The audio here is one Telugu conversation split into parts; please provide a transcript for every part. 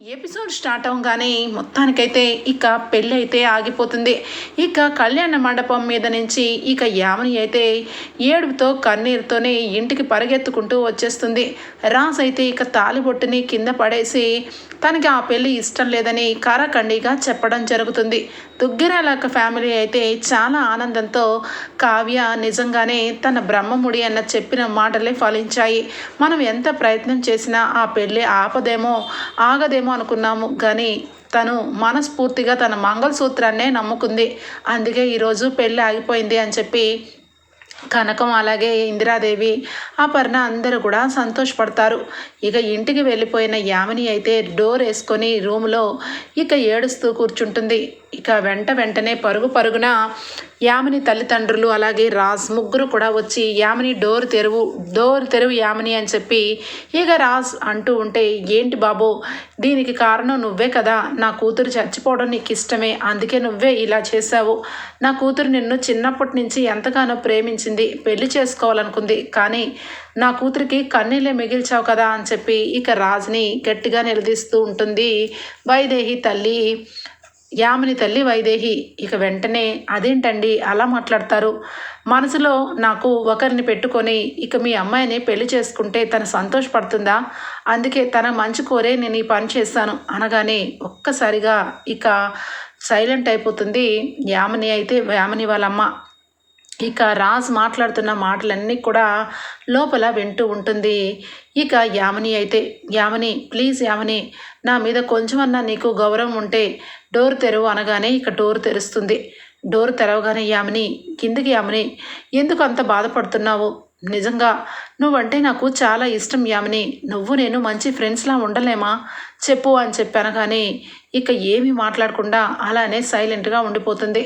ఎపిసోడ్ స్టార్ట్ అవగానే మొత్తానికైతే ఇక పెళ్ళి అయితే ఆగిపోతుంది. ఇక కళ్యాణ మండపం మీద నుంచి ఇక యామని అయితే ఏడుపుతో కన్నీరుతోనే ఇంటికి పరిగెత్తుకుంటూ వచ్చేస్తుంది. రాజ్ అయితే ఇక తాలిబొట్టుని కింద పడేసి తనకి ఆ పెళ్ళి ఇష్టం లేదని కారాఖండిగా చెప్పడం జరుగుతుంది. దుగ్గిరాలక ఫ్యామిలీ అయితే చాలా ఆనందంతో కావ్య నిజంగానే తన బ్రహ్మముడి అన్న చెప్పిన మాటలే ఫలించాయి. మనం ఎంత ప్రయత్నం చేసినా ఆ పెళ్ళి ఆపదేమో ఆగదేమో అనుకున్నాము. కానీ తను మనస్ఫూర్తిగా తన మంగళసూత్రాన్నే నమ్ముకుంది. అందుకే ఈరోజు పెళ్ళి ఆగిపోయింది అని చెప్పి కనకం అలాగే ఇందిరాదేవి అపర్ణ అందరూ కూడా సంతోషపడతారు. ఇక ఇంటికి వెళ్ళిపోయిన యామిని అయితే డోర్ వేసుకొని రూమ్లో ఇక ఏడుస్తూ కూర్చుంటుంది. ఇక వెంట వెంటనే పరుగు పరుగున యామిని తల్లిదండ్రులు అలాగే రాజ్ ముగ్గురు కూడా వచ్చి యామిని డోర్ తెరువు డోర్ తెరువు యామిని అని చెప్పి ఇక రాజ్ అంటూ ఉంటే ఏంటి బాబు దీనికి కారణం నువ్వే కదా నా కూతురు చచ్చిపోవడం నీకు ఇష్టమే అందుకే నువ్వే ఇలా చేశావు. నా కూతురు నిన్ను చిన్నప్పటి నుంచి ఎంతగానో ప్రేమించింది పెళ్ళి చేసుకోవాలనుకుంది కానీ నా కూతురికి కన్నీళ్ళే మిగిల్చావు కదా అని చెప్పి ఇక రాజ్ని గట్టిగా నిలదీస్తూ ఉంటుంది. వైదేహి తల్లి యామిని తల్లి వైదేహి. ఇక వెంటనే అదేంటండి? అలా మాట్లాడతారు. మనసులో నాకు ఒకరిని పెట్టుకొని ఇక మీ అమ్మాయిని పెళ్ళి చేసుకుంటే తను సంతోషపడుతుందా? అందుకే తన మంచి కోరే నేను ఈ పని చేస్తాను. అనగానే ఒక్కసారిగా ఇక సైలెంట్ అయిపోతుంది యామిని అయితే యామిని వాళ్ళమ్మ. ఇక రాజ్ మాట్లాడుతున్న మాటలన్నీ కూడా లోపల వింటూ ఉంటుంది. ఇక యామిని అయితే యామని ప్లీజ్ యామని నా మీద కొంచెమన్నా నీకు గౌరవం ఉంటే డోర్ తెరువు అనగానే ఇక డోర్ తెరుస్తుంది. డోర్ తెరవగానే యామని కిందికి యామని ఎందుకు అంత బాధపడుతున్నావు? నిజంగా నువ్వంటే నాకు చాలా ఇష్టం యామిని. నువ్వు నేను మంచి ఫ్రెండ్స్లా ఉండలేమా? చెప్పు అని చెప్పాను కానీ ఇక ఏమీ మాట్లాడకుండా అలానే సైలెంట్గా ఉండిపోతుంది.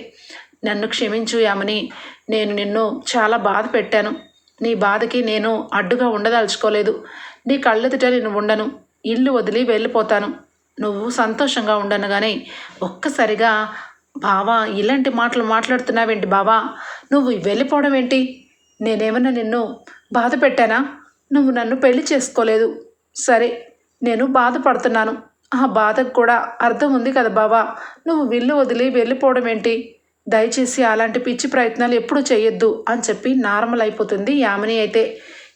నన్ను క్షమించు యామని. నేను నిన్ను చాలా బాధ పెట్టాను. నీ బాధకి నేను అడ్డుగా ఉండదలుచుకోలేదు. నీ కళ్ళెదుట నేను ఉండను. ఇల్లు వదిలి వెళ్ళిపోతాను. నువ్వు సంతోషంగా ఉండను కానీ ఒక్కసారిగా బావా ఇలాంటి మాటలు మాట్లాడుతున్నావేంటి బావా? నువ్వు వెళ్ళిపోవడం ఏంటి నేనేమన్నా నిన్ను బాధ పెట్టానా? నువ్వు నన్ను పెళ్ళి చేసుకోలేదు. సరే నేను బాధపడుతున్నాను. ఆ బాధకు కూడా అర్థం ఉంది కదా బావా? నువ్వు విల్లు వదిలి వెళ్ళిపోవడం ఏంటి దయచేసి అలాంటి పిచ్చి ప్రయత్నాలు ఎప్పుడు చేయొద్దు అని చెప్పి నార్మల్ అయిపోతుంది. యామిని అయితే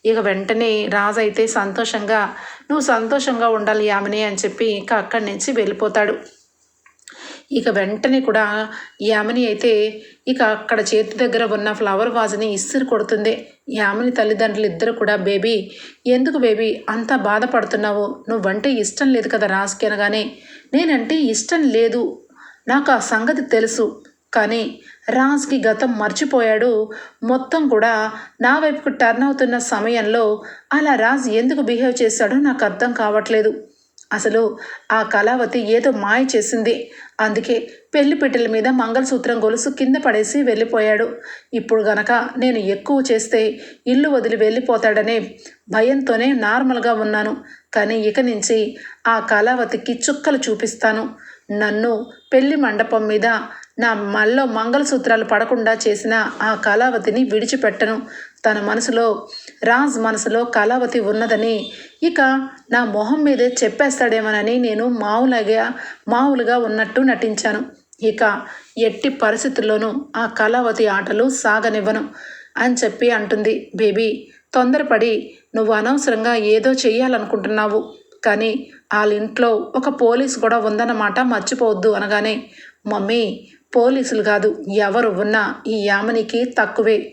ఇక వెంటనే రాజు అయితే సంతోషంగా నువ్వు సంతోషంగా ఉండాలి యామిని అని చెప్పి ఇక అక్కడి నుంచి వెళ్ళిపోతాడు. ఇక వెంటనే కూడా యామిని అయితే ఇక అక్కడ చేతి దగ్గర ఉన్న ఫ్లవర్ వాజ్ని ఇస్సిరి కొడుతుంది. యామిని తల్లిదండ్రులు ఇద్దరు కూడా బేబీ ఎందుకు బేబీ? అంత బాధపడుతున్నావు. నువ్వంటే ఇష్టం లేదు కదా రాజుకి అనగానే. నేనంటే ఇష్టం లేదు. నాకు ఆ సంగతి తెలుసు. కానీ రాజ్కి గతం మర్చిపోయాడు. మొత్తం కూడా నా వైపుకు టర్న్ అవుతున్న సమయంలో అలా రాజ్ ఎందుకు బిహేవ్ చేశాడో నాకు అర్థం కావట్లేదు. అసలు ఆ కళావతి ఏదో మాయ చేసింది. అందుకే పెళ్ళి పెట్టెల మీద మంగళసూత్రం గొలుసు కింద పడేసి వెళ్ళిపోయాడు. ఇప్పుడు గనక నేను ఎక్కువ చేస్తే ఇల్లు వదిలి వెళ్ళిపోతాడనే భయంతోనే నార్మల్గా ఉన్నాను. కానీ ఇక నుంచి ఆ కళావతికి చుక్కలు చూపిస్తాను. నన్ను పెళ్ళి మండపం మీద నా మల్లో మంగళసూత్రాలు పడకుండా చేసిన ఆ కళావతిని విడిచిపెట్టను. తన మనసులో రాజ్ మనసులో కళావతి ఉన్నదని. ఇక నా మొహం మీదే చెప్పేస్తాడేమోనని నేను మామూలుగా మామూలుగా ఉన్నట్టు నటించాను. ఇక ఎట్టి పరిస్థితుల్లోనూ ఆ కళావతి ఆటలు సాగనివ్వను అని చెప్పి అంటుంది. బేబీ తొందరపడి నువ్వు అనవసరంగా ఏదో చెయ్యాలనుకుంటున్నావు. కానీ వాళ్ళ ఇంట్లో ఒక పోలీస్ కూడా ఉందన్నమాట మర్చిపోవద్దు అనగానే మమ్మీ పోలీసులు కాదు ఎవరు ఉన్నా ఈ యామనికి తక్కువే.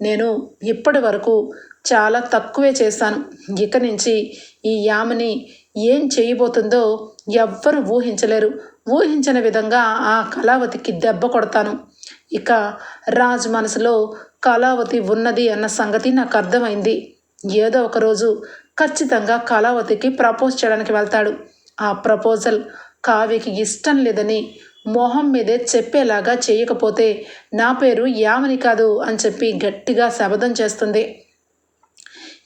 నేను ఇప్పటి వరకు చాలా తక్కువే చేశాను. ఇక నుంచి ఈ యామని ఏం చేయబోతుందో ఎవ్వరు ఊహించలేరు. ఊహించిన విధంగా ఆ కళావతికి దెబ్బ కొడతాను. ఇక రాజ్ మనసులో కళావతి ఉన్నది అన్న సంగతి నాకు అర్థమైంది. ఏదో ఒకరోజు ఖచ్చితంగా కళావతికి ప్రపోజ్ చేయడానికి వెళ్తాడు. ఆ ప్రపోజల్ కావ్యకి ఇష్టం లేదని మొహం మీదే చెప్పేలాగా చేయకపోతే నా పేరు యామని కాదు అని చెప్పి గట్టిగా శబదం చేస్తుంది.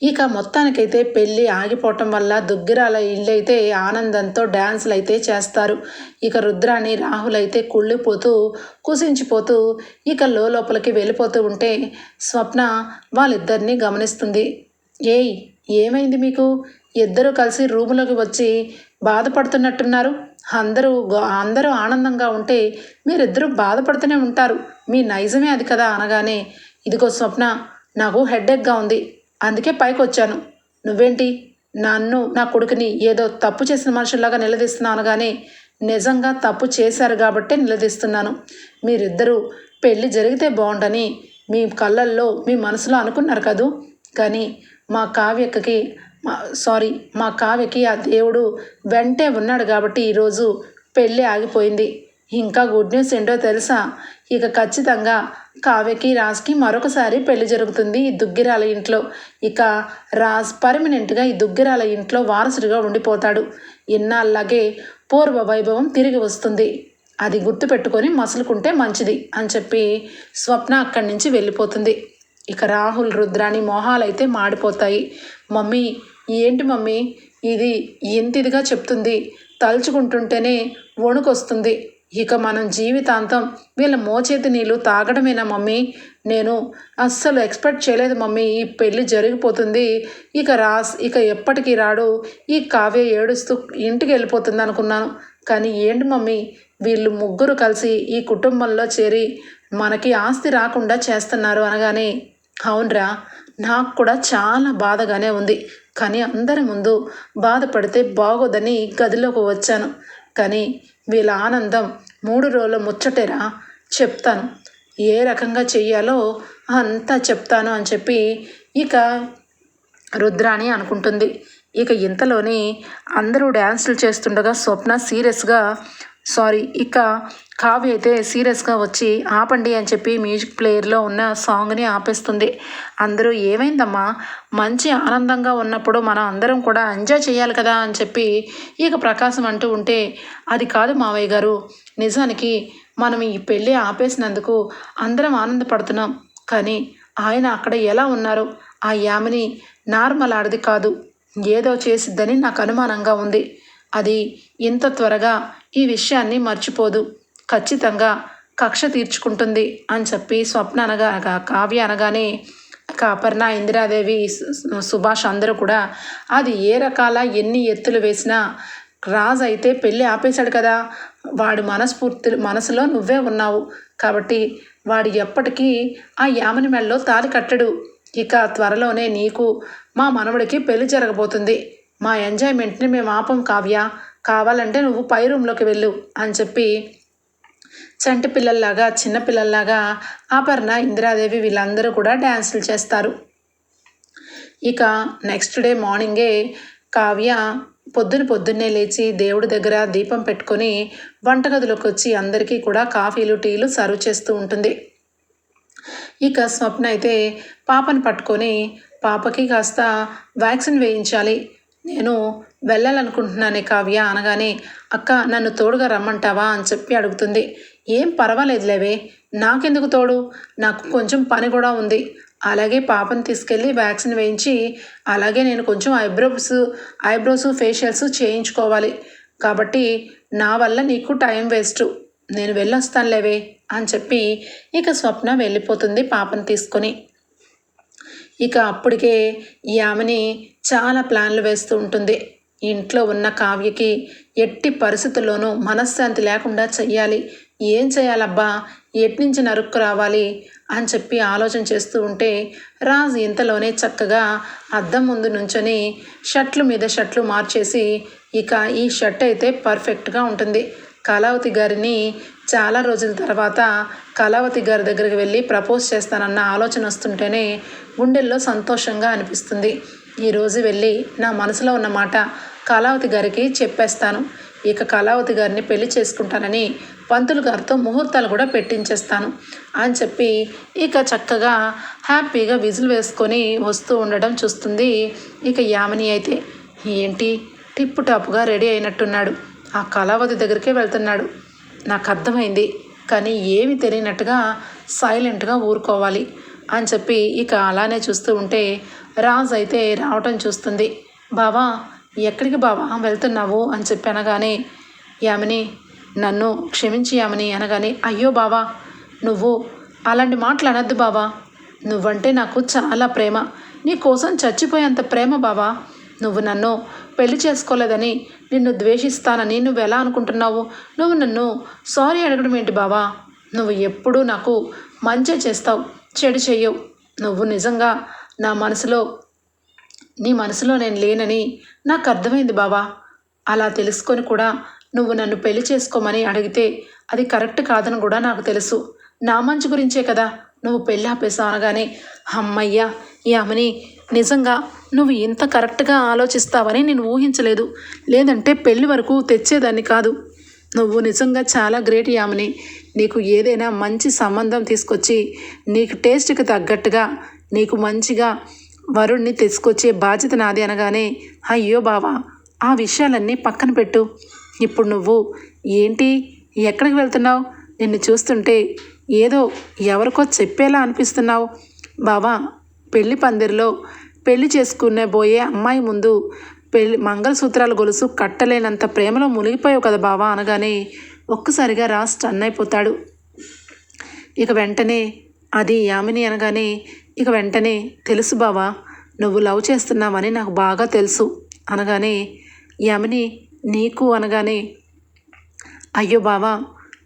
ఇక మొత్తానికైతే పెళ్ళి ఆగిపోవటం వల్ల దుగ్గిరాల ఇల్లు అయితే ఆనందంతో డ్యాన్సులు అయితే చేస్తారు. ఇక రుద్రాని రాహుల్ అయితే కుళ్ళిపోతూ కుసించిపోతూ ఇక లోపలికి వెళ్ళిపోతూ ఉంటే స్వప్న వాళ్ళిద్దరినీ గమనిస్తుంది. ఏయ్ ఏమైంది మీకు? ఇద్దరూ కలిసి రూములోకి వచ్చి బాధపడుతున్నట్టున్నారు. అందరూ అందరూ ఆనందంగా ఉంటే మీరిద్దరూ బాధపడుతూనే ఉంటారు. మీ నైజమే అది కదా అనగానే ఇదిగో స్వప్న నాకు హెడ్ఏక్గా ఉంది. అందుకే పైకి వచ్చాను నువ్వేంటి? నన్ను నా కొడుకుని ఏదో తప్పు చేసిన మనుషుల్లాగా నిలదీస్తున్నాను అనగానే నిజంగా తప్పు చేశారు కాబట్టే నిలదీస్తున్నాను. మీరిద్దరూ పెళ్ళి జరిగితే బాగుండని మీ కళ్ళల్లో మీ మనసులో అనుకున్నారు కదూ? కానీ మా కావ్యక్కకి మా సారీ మా కావ్యకి ఆ దేవుడు వెంటే ఉన్నాడు కాబట్టి ఈరోజు పెళ్ళి ఆగిపోయింది. ఇంకా గుడ్ న్యూస్ ఏంటో తెలుసా? ఇక ఖచ్చితంగా కావ్యకి రాజ్కి మరొకసారి పెళ్ళి జరుగుతుంది ఈ దుగ్గిరాల ఇంట్లో. ఇక రాజ్ పర్మనెంట్గా ఈ దుగ్గిరాల ఇంట్లో వారసుడిగా ఉండిపోతాడు. ఇన్నాళ్ళగే పూర్వ వైభవం తిరిగి వస్తుంది. అది గుర్తుపెట్టుకొని మసులుకుంటే మంచిది అని చెప్పి స్వప్న అక్కడి నుంచి వెళ్ళిపోతుంది. ఇక రాహుల్ రుద్రాని మొహాలైతే మాడిపోతాయి. మమ్మీ ఏంటి మమ్మీ? ఇది ఇంతిదిగా చెప్తుంది. తలుచుకుంటుంటేనే వణుకొస్తుంది. ఇక మనం జీవితాంతం వీళ్ళ మోచేతి నీళ్ళు తాగడమేనా మమ్మీ? నేను అస్సలు ఎక్స్పెక్ట్ చేయలేదు మమ్మీ ఈ పెళ్ళి జరిగిపోతుంది. ఇక రాస్ ఇక ఎప్పటికీ రాడు. ఈ కావ్య ఏడుస్తూ ఇంటికి వెళ్ళిపోతుంది అనుకున్నాను. కానీ ఏంటి మమ్మీ? వీళ్ళు ముగ్గురు కలిసి ఈ కుటుంబంలో చేరి మనకి ఆస్తి రాకుండా చేస్తున్నారు అనగానే అవునరా నాకు కూడా చాలా బాధగానే ఉంది. కానీ అందరి ముందు బాధపడితే బాగోదని గదిలోకి వచ్చాను. కానీ వీళ్ళ ఆనందం మూడు రోజుల ముచ్చటేరా చెప్తాను. ఏ రకంగా చెయ్యాలో అంతా చెప్తాను అని చెప్పి ఇక రుద్రాణి అనుకుంటుంది. ఇక ఇంతలోని అందరూ డ్యాన్సులు చేస్తుండగా స్వప్న సీరియస్గా సారీ ఇక కావ్య అయితే సీరియస్గా వచ్చి ఆపండి అని చెప్పి మ్యూజిక్ ప్లేయర్లో ఉన్న సాంగ్ని ఆపేస్తుంది. అందరూ ఏమైందమ్మా? మంచి ఆనందంగా ఉన్నప్పుడు మనం అందరం కూడా ఎంజాయ్ చేయాలి కదా అని చెప్పి ఇక ప్రకాశం అంటూ ఉంటే అది కాదు మావయ్య గారు. నిజానికి మనం ఈ పెళ్ళి ఆపేసినందుకు అందరం ఆనందపడుతున్నాం. కానీ ఆయన అక్కడ ఎలా ఉన్నారు? ఆ యామిని నార్మల్ ఆడది కాదు. ఏదో చేసిద్దని నాకు అనుమానంగా ఉంది. అది ఇంత త్వరగా ఈ విషయాన్ని మర్చిపోదు. ఖచ్చితంగా కక్ష తీర్చుకుంటుంది అని చెప్పి స్వప్న అనగా కావ్య అనగానే కాపర్ణ అపర్ణ ఇందిరాదేవి సుభాష్ అందరూ కూడా అది ఏ రకాల ఎన్ని ఎత్తులు వేసినా రాజు అయితే పెళ్ళి ఆపేశాడు కదా. వాడి మనస్ఫూర్తి మనసులో నువ్వే ఉన్నావు కాబట్టి వాడు ఎప్పటికీ ఆ యామని మెడలో తాలి కట్టడు. ఇక త్వరలోనే నీకు మా మనవడికి పెళ్ళి జరగబోతుంది. మా ఎంజాయ్మెంట్ని మేము ఆపం కావ్య. కావాలంటే నువ్వు పై రూమ్లోకి వెళ్ళు అని చెప్పి చంటి పిల్లల్లాగా చిన్న పిల్లల్లాగా ఆపర్ణ ఇందిరాదేవి వీళ్ళందరూ కూడా డ్యాన్సులు చేస్తారు. ఇక నెక్స్ట్ డే మార్నింగే కావ్య పొద్దున పొద్దున్నే లేచి దేవుడి దగ్గర దీపం పెట్టుకొని వంటగదిలోకి వచ్చి అందరికీ కూడా కాఫీలు టీలు సర్వ్ చేస్తూ ఉంటుంది. ఇక స్వప్న అయితే పాపను పట్టుకొని పాపకి కాస్త వ్యాక్సిన్ వేయించాలి. నేను వెళ్ళాలనుకుంటున్నానే కావ్య అనగానే అక్క నన్ను తోడుగా రమ్మంటావా? అని చెప్పి అడుగుతుంది. ఏం పర్వాలేదులేవే నాకెందుకు తోడు? నాకు కొంచెం పని కూడా ఉంది. అలాగే పాపను తీసుకెళ్ళి వ్యాక్సిన్ వేయించి అలాగే నేను కొంచెం ఐబ్రోస్ ఐబ్రోస్ ఫేషియల్స్ చేయించుకోవాలి. కాబట్టి నా వల్ల నీకు టైం వేస్ట్. నేను వెళ్ళొస్తానులేవే అని చెప్పి ఇక స్వప్న వెళ్ళిపోతుంది పాపను తీసుకొని. ఇక అప్పటికే ఈ ఆమెని చాలా ప్లాన్లు వేస్తూ ఉంటుంది. ఇంట్లో ఉన్న కావ్యకి ఎట్టి పరిస్థితుల్లోనూ మనశ్శాంతి లేకుండా చెయ్యాలి. ఏం చేయాలబ్బా ఎట్నుంచి నరుక్కు రావాలి? అని చెప్పి ఆలోచన చేస్తూ ఉంటే రాజు ఇంతలోనే చక్కగా అద్దం ముందు నుంచొని షర్ట్లు మీద షర్ట్లు మార్చేసి ఇక ఈ షర్ట్ అయితే పర్ఫెక్ట్గా ఉంటుంది. కళావతి గారిని చాలా రోజుల తర్వాత కళావతి గారి దగ్గరికి వెళ్ళి ప్రపోజ్ చేస్తానన్న ఆలోచన వస్తుంటేనే గుండెల్లో సంతోషంగా అనిపిస్తుంది. ఈరోజు వెళ్ళి నా మనసులో ఉన్న మాట కళావతి గారికి చెప్పేస్తాను. ఇక కళావతి గారిని పెళ్ళి చేసుకుంటానని పంతులు గారితో ముహూర్తాలు కూడా పెట్టించేస్తాను అని చెప్పి ఇక చక్కగా హ్యాపీగా విజిల్ వేసుకొని వస్తూ ఉండడం చూస్తుంది ఇక యామిని అయితే. ఏంటి? టిప్పు టాప్గా రెడీ అయినట్టున్నాడు. ఆ కళావతి దగ్గరికే వెళ్తున్నాడు. నాకు అర్థమైంది. కానీ ఏమి తెలియనట్టుగా సైలెంట్గా ఊరుకోవాలి అని చెప్పి ఇక అలానే చూస్తూ ఉంటే రాజ్ అయితే రావటం చూస్తుంది. బావా ఎక్కడికి బావా వెళ్తున్నావు అని చెప్పి అనగానే యామిని నన్ను క్షమించి యామిని అనగానే అయ్యో బావా నువ్వు అలాంటి మాటలు అనద్దు బావా. నువ్వంటే నాకు చాలా ప్రేమ. నీ కోసం చచ్చిపోయేంత ప్రేమ బావా. నువ్వు నన్ను పెళ్ళి చేసుకోలేదని నిన్ను ద్వేషిస్తానని నువ్వు ఎలా అనుకుంటున్నావు? నువ్వు నన్ను సారీ అడగడం ఏంటి బావా? నువ్వు ఎప్పుడూ నాకు మంచి చేస్తావు చెడు చెయ్యవు. నువ్వు నిజంగా నా మనసులో నీ మనసులో నేను లేనని నాకు అర్థమైంది బావా. అలా తెలుసుకొని కూడా నువ్వు నన్ను పెళ్ళి చేసుకోమని అడిగితే అది కరెక్ట్ కాదని కూడా నాకు తెలుసు. నా మంచి గురించే కదా నువ్వు పెళ్ళి ఆపేసావు అనగానే అమ్మయ్యా యామని నిజంగా నువ్వు ఇంత కరెక్ట్గా ఆలోచిస్తావని నేను ఊహించలేదు. లేదంటే పెళ్ళి వరకు తెచ్చేదాన్ని కాదు. నువ్వు నిజంగా చాలా గ్రేట్ యామిని నీకు ఏదైనా మంచి సంబంధం తీసుకొచ్చి నీకు టేస్ట్కి తగ్గట్టుగా నీకు మంచిగా వరుణ్ణి తీసుకొచ్చే బాధ్యత నాది అనగానే అయ్యో బావా ఆ విషయాలన్నీ పక్కన పెట్టు. ఇప్పుడు నువ్వు ఏంటి? ఎక్కడికి వెళ్తున్నావు? నిన్ను చూస్తుంటే ఏదో ఎవరికో చెప్పేలా అనిపిస్తున్నావు. బావా పెళ్ళి పందిరిలో పెళ్ళి చేసుకునే పోయే అమ్మాయి ముందు పెళ్ళి మంగళసూత్రాల గొలుసు కట్టలేనంత ప్రేమలో మునిగిపోయావు కదా బావా అనగానే ఒక్కసారిగా రాస్ టన్ అయిపోతాడు. ఇక వెంటనే అది యామిని అనగానే ఇక వెంటనే తెలుసు బావా నువ్వు లవ్ చేస్తున్నావని నాకు బాగా తెలుసు అనగానే యమిని నీకు అనగానే అయ్యో బావా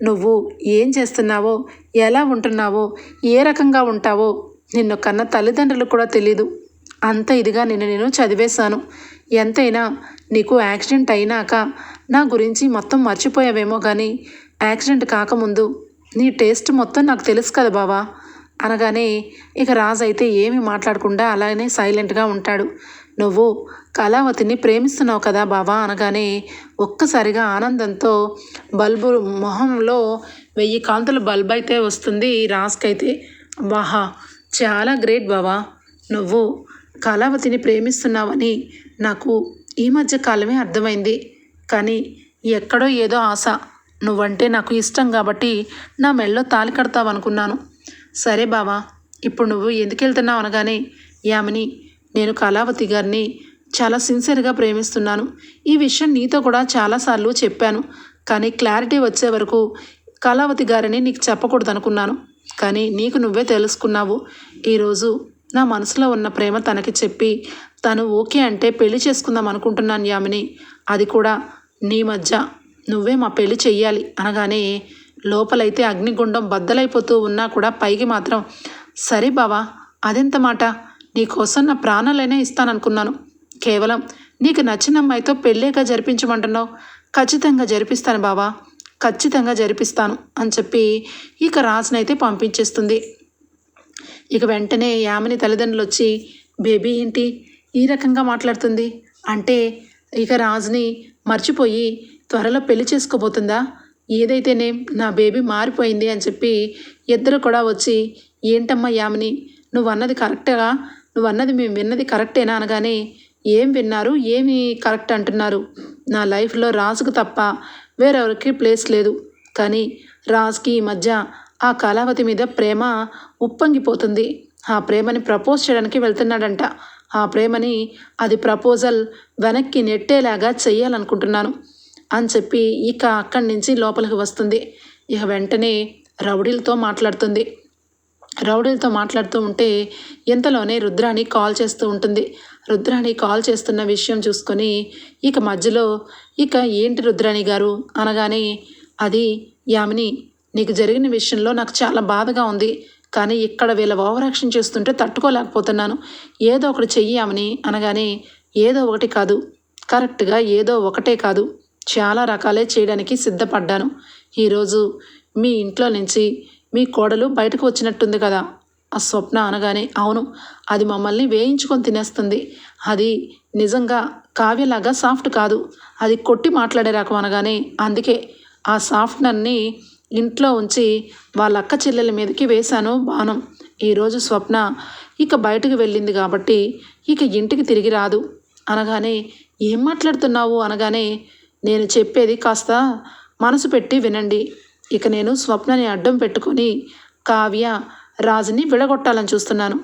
నువ్వు ఏం చేస్తున్నావో ఎలా ఉంటున్నావో ఏ రకంగా ఉంటావో నిన్ను కన్న తల్లిదండ్రులకు కూడా తెలీదు. అంత ఇదిగా నిన్ను నేను చదివేశాను. ఎంతైనా నీకు యాక్సిడెంట్ అయినాక నా గురించి మొత్తం మర్చిపోయావేమో కానీ యాక్సిడెంట్ కాకముందు నీ టేస్ట్ మొత్తం నాకు తెలుసు కదా బావా. అనగానే ఇక రాజు అయితే ఏమీ మాట్లాడకుండా అలానే సైలెంట్గా ఉంటాడు. నువ్వు కళావతిని ప్రేమిస్తున్నావు కదా బావా అనగానే ఒక్కసారిగా ఆనందంతో బల్బు మొహంలో వెయ్యి కాంతుల బల్బ్ అయితే వస్తుంది రాజుకైతే. వాహా చాలా గ్రేట్ బావా. నువ్వు కళావతిని ప్రేమిస్తున్నావని నాకు ఈ మధ్య కాలమే అర్థమైంది. కానీ ఎక్కడో ఏదో ఆశ. నువ్వంటే నాకు ఇష్టం కాబట్టి నా మెళ్ళో తాలి కడతావనుకున్నాను. సరే బావా ఇప్పుడు నువ్వు ఎందుకు వెళ్తున్నావు అనగానే యామిని నేను కళావతి గారిని చాలా సిన్సియర్గా ప్రేమిస్తున్నాను. ఈ విషయం నీతో కూడా చాలాసార్లు చెప్పాను. కానీ క్లారిటీ వచ్చే వరకు కళావతి గారిని నీకు చెప్పకూడదు అనుకున్నాను కానీ నీకు నువ్వే తెలుసుకున్నావు. ఈరోజు నా మనసులో ఉన్న ప్రేమ తనకి చెప్పి తను ఓకే అంటే పెళ్ళి చేసుకుందాం అనుకుంటున్నాను యామిని. అది కూడా నీ మధ్య. నువ్వే మా పెళ్ళి చెయ్యాలి అనగానే లోపలైతే అగ్నిగుండం బద్దలైపోతూ ఉన్నా కూడా పైకి మాత్రం సరే బావా అదెంత మాట? నీకోసం నా ప్రాణాలైనా ఇస్తాననుకున్నాను. కేవలం నీకు నచ్చిన అమ్మాయితో పెళ్ళేగా జరిపించమంటున్నావు. ఖచ్చితంగా జరిపిస్తాను బావా ఖచ్చితంగా జరిపిస్తాను అని చెప్పి ఇక రాజునైతే పంపించేస్తుంది. ఇక వెంటనే యామిని తల్లిదండ్రులు వచ్చి బేబీ ఏంటి? ఈ రకంగా మాట్లాడుతుంది? అంటే ఇక రాజుని మర్చిపోయి త్వరలో పెళ్ళి చేసుకోబోతుందా? ఏదైతేనే నా బేబీ మారిపోయింది అని చెప్పి ఇద్దరు కూడా వచ్చి ఏంటమ్మా యామిని నువ్వు అన్నది కరెక్టేగా నువ్వు అన్నది మేము విన్నది కరెక్టేనా? అనగానే ఏం విన్నారు? ఏమి కరెక్ట్ అంటున్నారు? నా లైఫ్లో రాజుకు తప్ప వేరెవరికి ప్లేస్ లేదు. కానీ రాజుకి ఈ మధ్య ఆ కళావతి మీద ప్రేమ ఉప్పొంగిపోతుంది. ఆ ప్రేమని ప్రపోజ్ చేయడానికి వెళ్తున్నాడంట. ఆ ప్రేమని అది ప్రపోజల్ వెనక్కి నెట్టేలాగా చేయాలనుకుంటున్నాను అని చెప్పి ఇక అక్కడి నుంచి లోపలికి వస్తుంది. ఇక వెంటనే రౌడీలతో మాట్లాడుతుంది. రౌడీలతో మాట్లాడుతూ ఉంటే ఇంతలోనే రుద్రాణి కాల్ చేస్తూ ఉంటుంది. రుద్రాణి కాల్ చేస్తున్న విషయం చూసుకొని ఇక మధ్యలో ఇక ఏంటి రుద్రాణి గారు అనగానే అది యామిని నీకు జరిగిన విషయంలో నాకు చాలా బాధగా ఉంది. కానీ ఇక్కడ వీళ్ళ ఓవరాక్షన్ చేస్తుంటే తట్టుకోలేకపోతున్నాను. ఏదో ఒకటి చెయ్యామని అనగానే ఏదో ఒకటి కాదు. కరెక్ట్గా ఏదో ఒకటే కాదు. చాలా రకాలే చేయడానికి సిద్ధపడ్డాను. ఈరోజు మీ ఇంట్లో నుంచి మీ కోడలు బయటకు వచ్చినట్టుంది కదా. ఆ స్వప్న అనగానే అవును అది మమ్మల్ని వేయించుకొని తినేస్తుంది. అది నిజంగా కావ్యలాగా సాఫ్ట్ కాదు. అది కొట్టి మాట్లాడే రకం అనగానే అందుకే ఆ సాఫ్ట్నర్ని ఇంట్లో ఉంచి వాళ్ళ అక్క చెల్లెల మీదకి వేశాను బాణం. ఈరోజు స్వప్న ఇక బయటకు వెళ్ళింది కాబట్టి ఇక ఇంటికి తిరిగి రాదు. అనగానే ఏం మాట్లాడుతున్నావు? అనగానే నేను చెప్పేది కాస్త మనసు పెట్టి వినండి. ఇక నేను స్వప్నని అడ్డం పెట్టుకొని కావ్య రాజుని విడగొట్టాలని చూస్తున్నాను.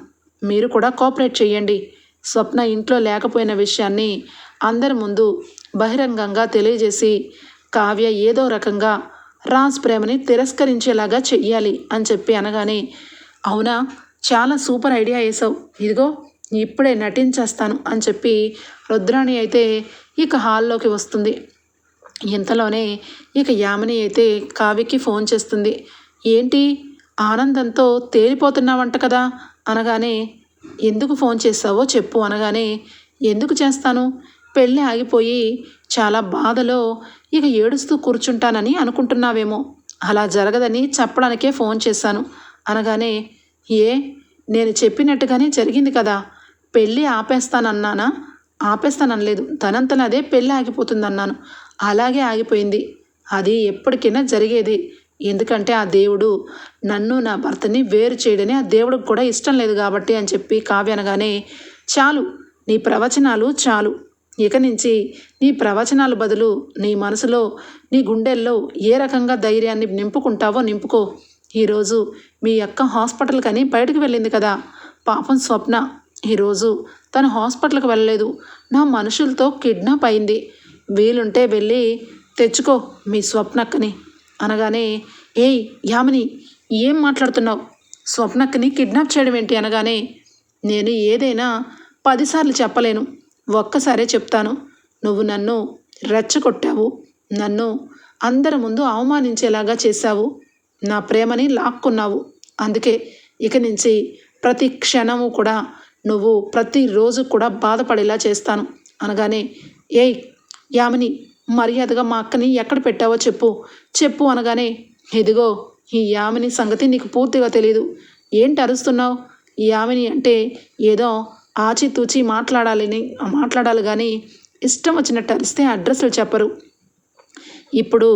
మీరు కూడా కోఆపరేట్ చేయండి. స్వప్న ఇంట్లో లేకపోయిన విషయాన్ని అందరి ముందు బహిరంగంగా తెలియజేసి కావ్య ఏదో రకంగా రాజ్ ప్రేమని తిరస్కరించేలాగా చెయ్యాలి అని చెప్పి అనగానే అవునా? చాలా సూపర్ ఐడియా వేసావు ఇదిగో ఇప్పుడే నటించేస్తాను అని చెప్పి రుద్రాణి అయితే ఇక హాల్లోకి వస్తుంది. ఇంతలోనే ఇక యామిని అయితే కావ్యకి ఫోన్ చేస్తుంది. ఏంటి? ఆనందంతో తేలిపోతున్నావంట కదా? అనగానే ఎందుకు ఫోన్ చేస్తావో చెప్పు అనగానే ఎందుకు చేస్తాను? పెళ్ళి ఆగిపోయి చాలా బాధలో ఇక ఏడుస్తూ కూర్చుంటానని అనుకుంటున్నావేమో. అలా జరగదని చెప్పడానికే ఫోన్ చేశాను. అనగానే ఏ నేను చెప్పినట్టుగానే జరిగింది కదా? పెళ్ళి ఆపేస్తానన్నానా? ఆపేస్తాననలేదు. తనంతన అదే పెళ్ళి ఆగిపోతుందన్నాను. అలాగే ఆగిపోయింది. అది ఎప్పటికైనా జరిగేది. ఎందుకంటే ఆ దేవుడు నన్ను నా భర్తని వేరు చేయడని ఆ దేవుడికి కూడా ఇష్టం లేదు కాబట్టి అని చెప్పి కావ్య అనగానే చాలు నీ ప్రవచనాలు చాలు. ఇక నుంచి నీ ప్రవచనాలు బదులు నీ మనసులో నీ గుండెల్లో ఏ రకంగా ధైర్యాన్ని నింపుకుంటావో నింపుకో. ఈరోజు మీ అక్క హాస్పిటల్కి అని బయటకు వెళ్ళింది కదా. పాపం స్వప్న. ఈరోజు తను హాస్పిటల్కి వెళ్ళలేదు. నా మనుషులతో కిడ్నాప్ అయింది. వీలుంటే వెళ్ళి తెచ్చుకో మీ స్వప్నక్కని. అనగానే ఏయ్ యామిని ఏం మాట్లాడుతున్నావు? స్వప్నక్కని కిడ్నాప్ చేయడం ఏంటి? అనగానే నేను ఏదైనా పదిసార్లు చెప్పలేను. ఒక్కసారే చెప్తాను. నువ్వు నన్ను రెచ్చగొట్టావు. నన్ను అందరి ముందు అవమానించేలాగా చేశావు. నా ప్రేమని లాక్కున్నావు. అందుకే ఇక నుంచి ప్రతి క్షణము కూడా నువ్వు ప్రతిరోజు కూడా బాధపడేలా చేస్తాను. అనగానే ఏయ్ యామిని మర్యాదగా మా అక్కని ఎక్కడ పెట్టావో చెప్పు. చెప్పు అనగానే ఇదిగో ఈ యామిని సంగతి నీకు పూర్తిగా తెలియదు ఏంటి అరుస్తున్నావు? ఈ యామిని అంటే ఏదో ఆచితూచి మాట్లాడాలని మాట్లాడాలి కానీ ఇష్టం వచ్చినట్టు అరిస్తే అడ్రస్లు చెప్పరు. ఇప్పుడు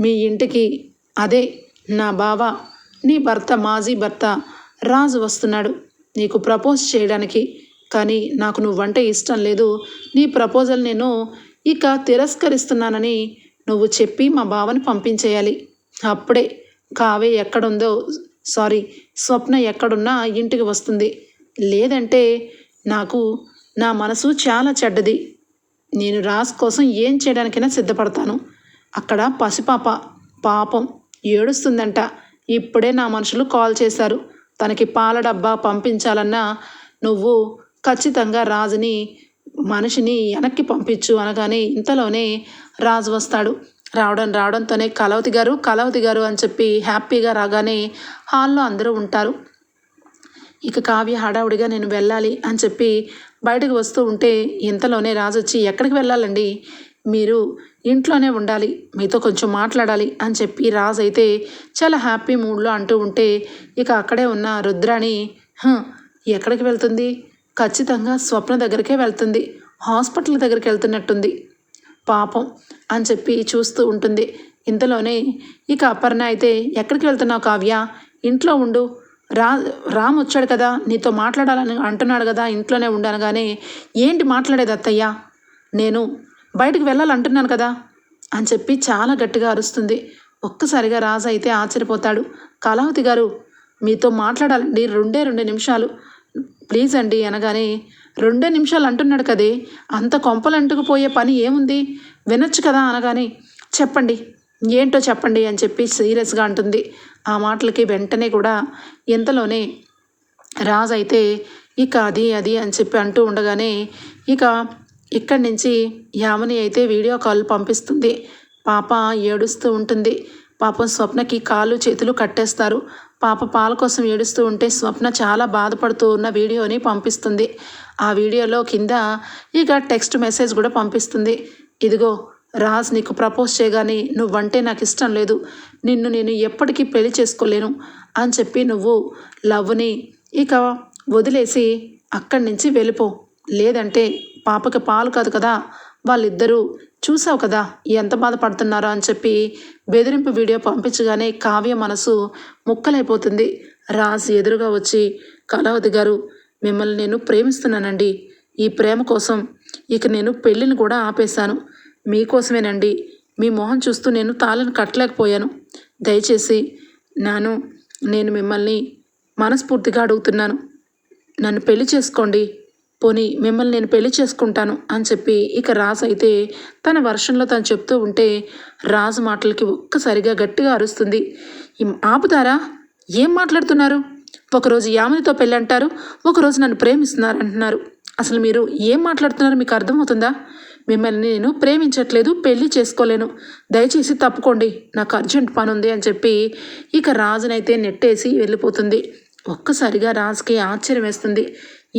మీ ఇంటికి అదే నా బావ నీ భర్త మాజీ భర్త రాజు వస్తున్నాడు. నీకు ప్రపోజ్ చేయడానికి కానీ నాకు నువ్వంటే ఇష్టం లేదు. నీ ప్రపోజల్ నేను ఇక తిరస్కరిస్తున్నానని నువ్వు చెప్పి మా బావని పంపించేయాలి. అప్పుడే కావే ఎక్కడుందో సారీ స్వప్న ఎక్కడున్నా ఇంటికి వస్తుంది. లేదంటే నాకు నా మనసు చాలా చెడ్డది. నేను రాస్ కోసం ఏం చేయడానికైనా సిద్ధపడతాను. అక్కడ పసిపాప పాపం ఏడుస్తుందంట. ఇప్పుడే నా మనుషులు కాల్ చేశారు. తనకి పాల డబ్బా పంపించాలన్నా నువ్వు ఖచ్చితంగా రాజుని మనిషిని వెనక్కి పంపించు అనగానే ఇంతలోనే రాజు వస్తాడు. రావడం రావడంతోనే కలవతి గారు కలవతి గారు అని చెప్పి హ్యాపీగా రాగానే హాల్లో అందరూ ఉంటారు. ఇక కావ్య హడావుడిగా నేను వెళ్ళాలి అని చెప్పి బయటకు వస్తూ ఉంటే ఇంతలోనే రాజు వచ్చి ఎక్కడికి వెళ్ళాలండి? మీరు ఇంట్లోనే ఉండాలి మీతో కొంచెం మాట్లాడాలి అని చెప్పి రాజు అయితే చాలా హ్యాపీ మూడ్లో అంటూ ఉంటే ఇక అక్కడే ఉన్న రుద్రాణి ఎక్కడికి వెళ్తుంది? ఖచ్చితంగా స్వప్న దగ్గరికే వెళ్తుంది. హాస్పిటల్ దగ్గరికి వెళ్తున్నట్టుంది. పాపం అని చెప్పి చూస్తూ ఉంటుంది. ఇంతలోనే ఇక అపర్ణ అయితే ఎక్కడికి వెళ్తున్నావు కావ్య? ఇంట్లో ఉండు. రా రామ్ వచ్చాడు కదా. నీతో మాట్లాడాలని అంటున్నాడు కదా. ఇంట్లోనే ఉండనగానే ఏంటి మాట్లాడేది అత్తయ్య? నేను బయటకు వెళ్ళాలంటున్నాను కదా అని చెప్పి చాలా గట్టిగా అరుస్తుంది. ఒక్కసారిగా రాజు అయితే ఆశ్చర్యపోతాడు. కళావతి గారు మీతో మాట్లాడాలండి. రెండే రెండు నిమిషాలు. ప్లీజ్ అండి అనగానే రెండే నిమిషాలు అంటున్నాడు కదే. అంత కొంపలు అంటుకుపోయే పని ఏముంది? వినొచ్చు కదా అనగానే చెప్పండి. ఏంటో చెప్పండి అని చెప్పి సీరియస్గా అంటుంది. ఆ మాటలకి వెంటనే కూడా ఎంతలోనే రాజు అయితే ఇక అది అది అని చెప్పి అంటూ ఉండగానే ఇక ఇక్కడి నుంచి యామిని అయితే వీడియో కాల్ పంపిస్తుంది. పాప ఏడుస్తూ ఉంటుంది. పాపం స్వప్నకి కాళ్ళు చేతులు కట్టేస్తారు. పాప పాల కోసం ఏడుస్తూ ఉంటే స్వప్న చాలా బాధపడుతూ ఉన్న వీడియోని పంపిస్తుంది. ఆ వీడియోలో కింద ఇక టెక్స్ట్ మెసేజ్ కూడా పంపిస్తుంది. ఇదిగో రాజ్ నీకు ప్రపోజ్ చేయగానే నువ్వంటే నాకు ఇష్టం లేదు. నిన్ను నేను ఎప్పటికీ పెళ్ళి చేసుకోలేను అని చెప్పి నువ్వు లవ్ని ఇక వదిలేసి అక్కడి నుంచి వెళ్ళిపో. లేదంటే పాపకి పాలు కాదు కదా. వాళ్ళిద్దరూ చూసావు కదా ఎంత బాధపడుతున్నారో అని చెప్పి బెదిరింపు వీడియో పంపించగానే కావ్య మనసు ముక్కలైపోతుంది. రాజ్ ఎదురుగా వచ్చి కళావతి గారు మిమ్మల్ని నేను ప్రేమిస్తున్నానండి. ఈ ప్రేమ కోసం ఇక నేను పెళ్ళిని కూడా ఆపేశాను. మీకోసమేనండి. మీ మొహం చూస్తూ నేను తాళను కట్టలేకపోయాను. దయచేసి నాను నేను మిమ్మల్ని మనస్ఫూర్తిగా అడుగుతున్నాను. నన్ను పెళ్ళి చేసుకోండి. పోనీ మిమ్మల్ని నేను పెళ్ళి చేసుకుంటాను అని చెప్పి ఇక రాజు అయితే తన వర్షంలో తను చెప్తూ ఉంటే రాజు మాటలకి ఒక్కసారిగా గట్టిగా అరుస్తుంది. ఆపుతారా? ఏం మాట్లాడుతున్నారు? ఒకరోజు యామినితో పెళ్ళి అంటారు ఒకరోజు నన్ను ప్రేమిస్తున్నారు అంటున్నారు అసలు మీరు ఏం మాట్లాడుతున్నారో? మీకు అర్థమవుతుందా? మిమ్మల్ని నేను ప్రేమించట్లేదు పెళ్ళి చేసుకోలేను. దయచేసి తప్పుకోండి నాకు అర్జెంట్ పని ఉంది అని చెప్పి ఇక రాజునైతే నెట్టేసి వెళ్ళిపోతుంది. ఒక్కసారిగా రాజుకి ఆశ్చర్యం వేస్తుంది.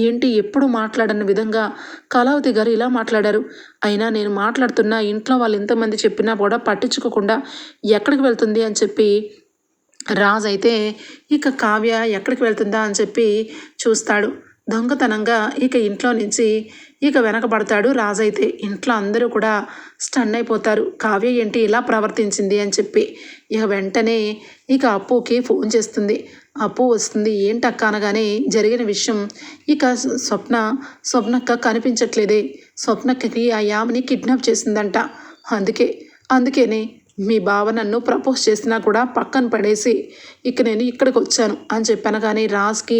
ఏంటి ఎప్పుడు మాట్లాడని విధంగా కళావతి గారు ఇలా మాట్లాడారు? అయినా నేను మాట్లాడుతున్నా ఇంట్లో వాళ్ళు ఎంతమంది చెప్పినా కూడా పట్టించుకోకుండా ఎక్కడికి వెళ్తుంది అని చెప్పి రాజు అయితే ఇక కావ్య ఎక్కడికి వెళ్తుందా అని చెప్పి చూస్తాడు. దొంగతనంగా ఇక ఇంట్లో నుంచి ఇక వెనకబడతాడు రాజు అయితే. ఇంట్లో అందరూ కూడా స్టన్ అయిపోతారు. కావ్య ఏంటి ఇలా ప్రవర్తించింది అని చెప్పి ఇక వెంటనే ఇక అప్పుకి ఫోన్ చేస్తుంది. అప్పు వస్తుంది. ఏంటక్క అనగానే జరిగిన విషయం. ఇక స్వప్న స్వప్నక్క కనిపించట్లేదే. స్వప్నక్కకి ఆ యామిని కిడ్నాప్ చేసిందంట. అందుకే అందుకేనే మీ బావ నన్ను ప్రపోజ్ చేసినా కూడా పక్కన పడేసి ఇక నేను ఇక్కడికి వచ్చాను అని చెప్పాను కానీ రాజ్కి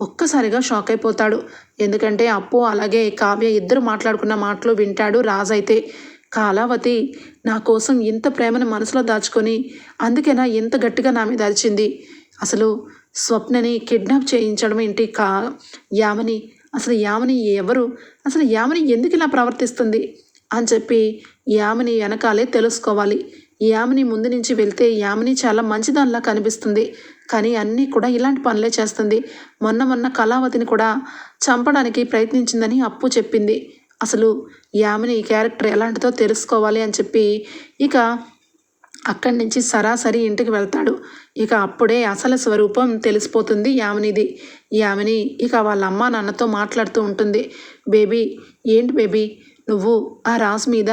ఒక్కసారిగా షాక్ అయిపోతాడు. ఎందుకంటే అప్పు అలాగే కావ్య ఇద్దరు మాట్లాడుకున్న మాటలు వింటాడు రాజ్ అయితే. కాలావతి నా కోసం ఇంత ప్రేమను మనసులో దాచుకొని అందుకేనా ఇంత గట్టిగా నా మీద అరిచింది. అసలు స్వప్నని కిడ్నాప్ చేయించడం ఏంటి కా యామని. అసలు యామని ఎవరు? అసలు యామని ఎందుకు ఇలా ప్రవర్తిస్తుంది? అని చెప్పి యామని వెనకాలే తెలుసుకోవాలి. యామిని ముందు నుంచి వెళ్తే యామిని చాలా మంచిదానిలా కనిపిస్తుంది. కానీ అన్నీ కూడా ఇలాంటి పనులే చేస్తుంది. మొన్న మొన్న కళావతిని కూడా చంపడానికి ప్రయత్నించిందని అప్పు చెప్పింది. అసలు యామిని క్యారెక్టర్ ఎలాంటిదో తెలుసుకోవాలి అని చెప్పి ఇక అక్కడి నుంచి సరాసరి ఇంటికి వెళ్తాడు. ఇక అప్పుడే అసలు స్వరూపం తెలిసిపోతుంది యామినిది. యామిని ఇక వాళ్ళ అమ్మ నాన్నతో మాట్లాడుతూ ఉంటుంది. బేబీ ఏంటి బేబీ? నువ్వు ఆ రాసు మీద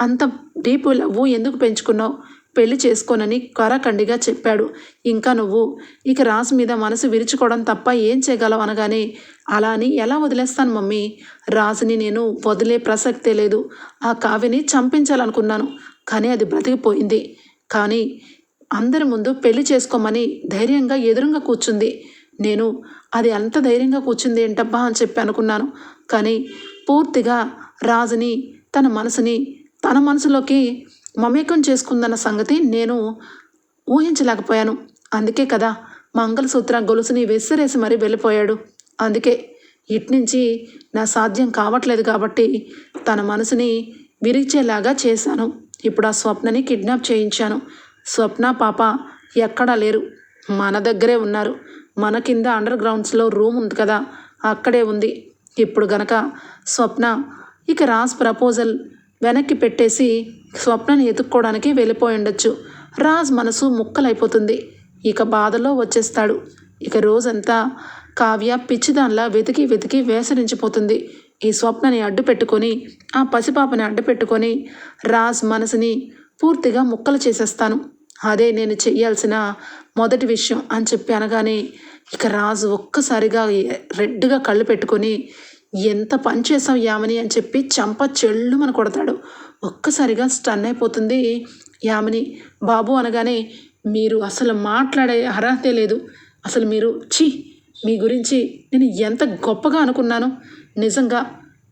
అంత డీప్ లవ్వు ఎందుకు పెంచుకున్నావు? పెళ్ళి చేసుకోనని కరకండిగా చెప్పాడు. ఇంకా నువ్వు ఇక రాసు మీద మనసు విరుచుకోవడం తప్ప ఏం చేయగలవు అనగానే అలా అని ఎలా వదిలేస్తాను మమ్మీ? రాజుని నేను వదిలే ప్రసక్తే లేదు. ఆ కావ్యని చంపించాలనుకున్నాను. కానీ అది బ్రతికిపోయింది. కానీ అందరి ముందు పెళ్ళి చేసుకోమని ధైర్యంగా ఎదురుగా కూర్చుంది. నేను అది అంత ధైర్యంగా కూర్చుంది ఏంటబ్బా అని చెప్పి అనుకున్నాను. కానీ పూర్తిగా రాజుని తన మనసుని తన మనసులోకి మమేకం చేసుకుందన్న సంగతి నేను ఊహించలేకపోయాను. అందుకే కదా మంగళసూత్ర గొలుసుని విసిరేసి మరీ వెళ్ళిపోయాడు. అందుకే ఇట్నుంచి నా సాధ్యం కావట్లేదు కాబట్టి తన మనసుని విరిచేలాగా చేశాను. ఇప్పుడు ఆ స్వప్నని కిడ్నాప్ చేయించాను. స్వప్న పాప ఎక్కడా లేరు. మన దగ్గరే ఉన్నారు. మన కింద అండర్ గ్రౌండ్స్లో రూమ్ ఉంది కదా అక్కడే ఉంది. ఇప్పుడు గనక స్వప్న ఇక రాజ్ ప్రపోజల్ వెనక్కి పెట్టేసి స్వప్నని ఎత్తుక్కోవడానికి వెళ్ళిపోయి ఉండొచ్చు. రాజ్ మనసు ముక్కలైపోతుంది. ఇక బాధలో వచ్చేస్తాడు. ఇక రోజంతా కావ్య పిచ్చిదాన్లా వెతికి వెతికి వేసరించిపోతుంది. ఈ స్వప్నని అడ్డు పెట్టుకొని ఆ పసిపాపని అడ్డు పెట్టుకొని రాజ్ మనసుని పూర్తిగా ముక్కలు చేసేస్తాను. అదే నేను చేయాల్సిన మొదటి విషయం అని చెప్పి అనగానే ఇక రాజు ఒక్కసారిగా రెడ్గా కళ్ళు పెట్టుకొని ఎంత పని చేసాం యామిని? అని చెప్పి చంప చెల్లుమని కొడతాడు. ఒక్కసారిగా స్టన్ అయిపోతుంది యామిని. బాబు అనగానే మీరు అసలు మాట్లాడే అర్హతే లేదు. అసలు మీరు ఛీ మీ గురించి నేను ఎంత గొప్పగా అనుకున్నాను. నిజంగా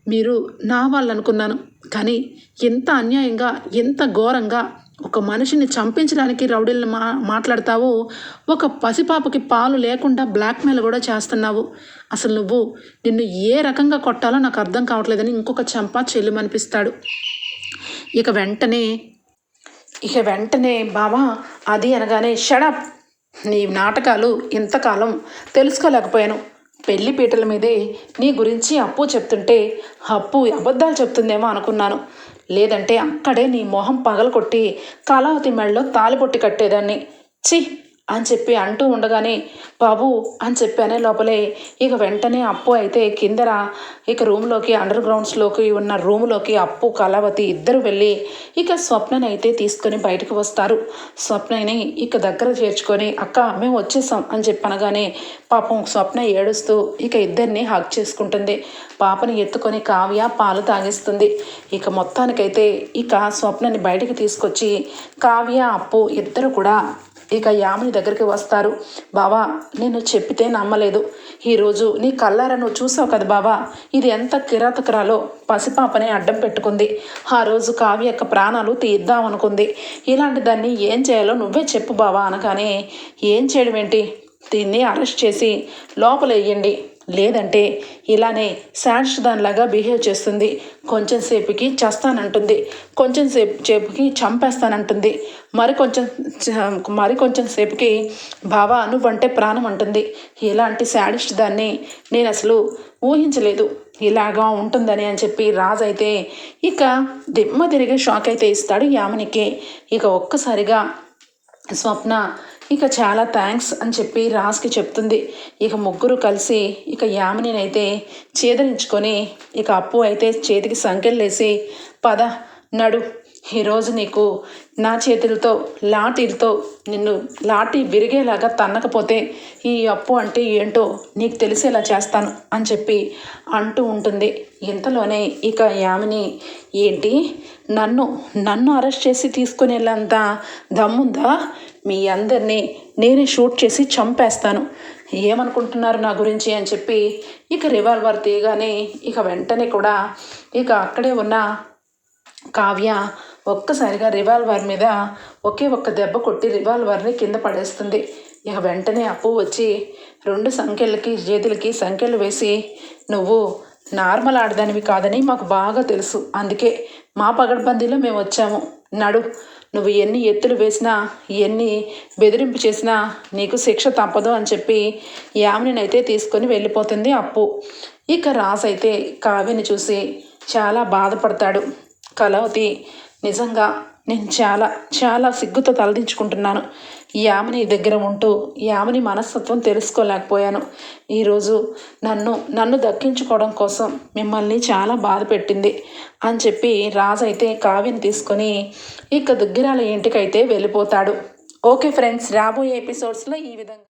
మీరు నా వాళ్ళు అనుకున్నాను కానీ ఎంత అన్యాయంగా ఎంత ఘోరంగా ఒక మనిషిని చంపించడానికి రౌడీలను మా మాట్లాడతావు ఒక పసిపాపకి పాలు లేకుండా బ్లాక్మెయిల్ కూడా చేస్తున్నావు. అసలు నువ్వు నిన్ను ఏ రకంగా కొట్టాలో నాకు అర్థం కావట్లేదని ఇంకొక చంపా చెల్లిమనిపిస్తాడు. ఇక వెంటనే ఇక వెంటనే బావా అది అనగానే షడప్! నీ నాటకాలు ఇంతకాలం తెలుసుకోలేకపోయాను. పెళ్ళి పీటల మీదే నీ గురించి అప్పు చెప్తుంటే అప్పు అబద్ధాలు చెప్తుందేమో అనుకున్నాను. లేదంటే అక్కడే నీ మొహం పగలకొట్టి కళావతి మెడలో తాలిపొట్టి కట్టేదాన్ని. ఛీ! అని చెప్పి అంటూ ఉండగానే బాబు అని చెప్పానే లోపలే. ఇక వెంటనే అప్పు అయితే కిందర ఇక రూమ్లోకి అండర్ గ్రౌండ్స్లోకి ఉన్న రూమ్లోకి అప్పు కళావతి ఇద్దరు వెళ్ళి ఇక స్వప్నని అయితే తీసుకొని బయటకు వస్తారు. స్వప్నని ఇక దగ్గర చేర్చుకొని అక్క మేము వచ్చేసాం అని చెప్పనగానే పాపం స్వప్న ఏడుస్తూ ఇక ఇద్దరిని హక్ చేసుకుంటుంది. పాపని ఎత్తుకొని కావ్య పాలు తాగిస్తుంది. ఇక మొత్తానికైతే ఇక స్వప్నని బయటకు తీసుకొచ్చి కావ్య అప్పు ఇద్దరు కూడా ఇక యామిని దగ్గరికి వస్తారు. బావా నేను చెప్పితే నమ్మలేదు. ఈరోజు నీ కళ్ళారా నువ్వు చూసావు కదా బావా? ఇది ఎంత కిరాతకరాలో పసిపాపనే అడ్డం పెట్టుకుంది. ఆ రోజు కావ్య యొక్క ప్రాణాలు తీద్దామనుకుంది. ఇలాంటి దాన్ని ఏం చేయాలో నువ్వే చెప్పు బావా అనగానే ఏం చేయడం ఏంటి? దీన్ని అరెస్ట్ చేసి లోపలేయండి లేదంటే ఇలానే శాడ్స్ దానిలాగా బిహేవ్ చేస్తుంది. కొంచెం సేపుకి చస్తానంటుంది. కొంచెం సేపు సేపుకి చంపేస్తానంటుంది. మరి కొంచెం మరి కొంచెం సేపుకి బావా నువ్వంటే ప్రాణం అంటుంది. ఇలాంటి శాడిస్ట్ దాన్ని నేను అసలు ఊహించలేదు. ఇలాగా ఉంటుందని అని చెప్పి రాజు అయితే ఇక దిమ్మ తిరిగి షాక్ అయితే ఇస్తాడు యామనికి. ఇక ఒక్కసారిగా స్వప్న ఇక చాలా థ్యాంక్స్ అని చెప్పి రాజ్కి చెప్తుంది. ఇక ముగ్గురు కలిసి ఇక యామినినైతే చేదరించుకొని ఇక అప్పు అయితే చేతికి సంకెళ్ళేసి పద నడు. ఈరోజు నీకు నా చేతులతో లాఠీలతో నిన్ను లాఠీ విరిగేలాగా తన్నకపోతే ఈ అప్పు అంటే ఏంటో నీకు తెలిసేలా చేస్తాను అని చెప్పి అంటూ ఉంటుంది. ఇంతలోనే ఇక యామిని ఏంటి? నన్ను నన్ను అరెస్ట్ చేసి తీసుకునేళ్ళంత దమ్ముందా? మీ అందరినీ నేనే షూట్ చేసి చంపేస్తాను. ఏమనుకుంటున్నారు నా గురించి అని చెప్పి ఇక రివాల్వర్ తీయగానే ఇక వెంటనే కూడా ఇక అక్కడే ఉన్న కావ్య ఒక్కసారిగా రివాల్వర్ మీద ఒకే ఒక్క దెబ్బ కొట్టి రివాల్వర్ని కింద పడేస్తుంది. ఇక వెంటనే అప్పు వచ్చి రెండు సంఖ్యలకి చేతులకి సంఖ్యలు వేసి నువ్వు నార్మల్ ఆడదానివి కాదని మాకు బాగా తెలుసు. అందుకే మా పగడ్బందీలో మేము వచ్చాము. నడు. నువ్వు ఎన్ని ఎత్తులు వేసినా ఎన్ని బెదిరింపు చేసినా నీకు శిక్ష తప్పదు అని చెప్పి యామిని అయితే తీసుకొని వెళ్ళిపోతుంది అప్పు. ఇక రాసైతే కావ్యని చూసి చాలా బాధపడతాడు. కలవతి నిజంగా నేను చాలా చాలా సిగ్గుతో తలదించుకుంటున్నాను. యామిని దగ్గర ఉంటూ యామిని మనస్తత్వం తెలుసుకోలేకపోయాను. ఈరోజు నన్ను నన్ను దక్కించుకోవడం కోసం మిమ్మల్ని చాలా బాధ పెట్టింది అని చెప్పి రాజు అయితే కావ్యని తీసుకొని ఇక దుగ్గిరాల ఇంటికైతే వెళ్ళిపోతాడు. ఓకే ఫ్రెండ్స్ రాబోయే ఎపిసోడ్స్లో ఈ విధంగా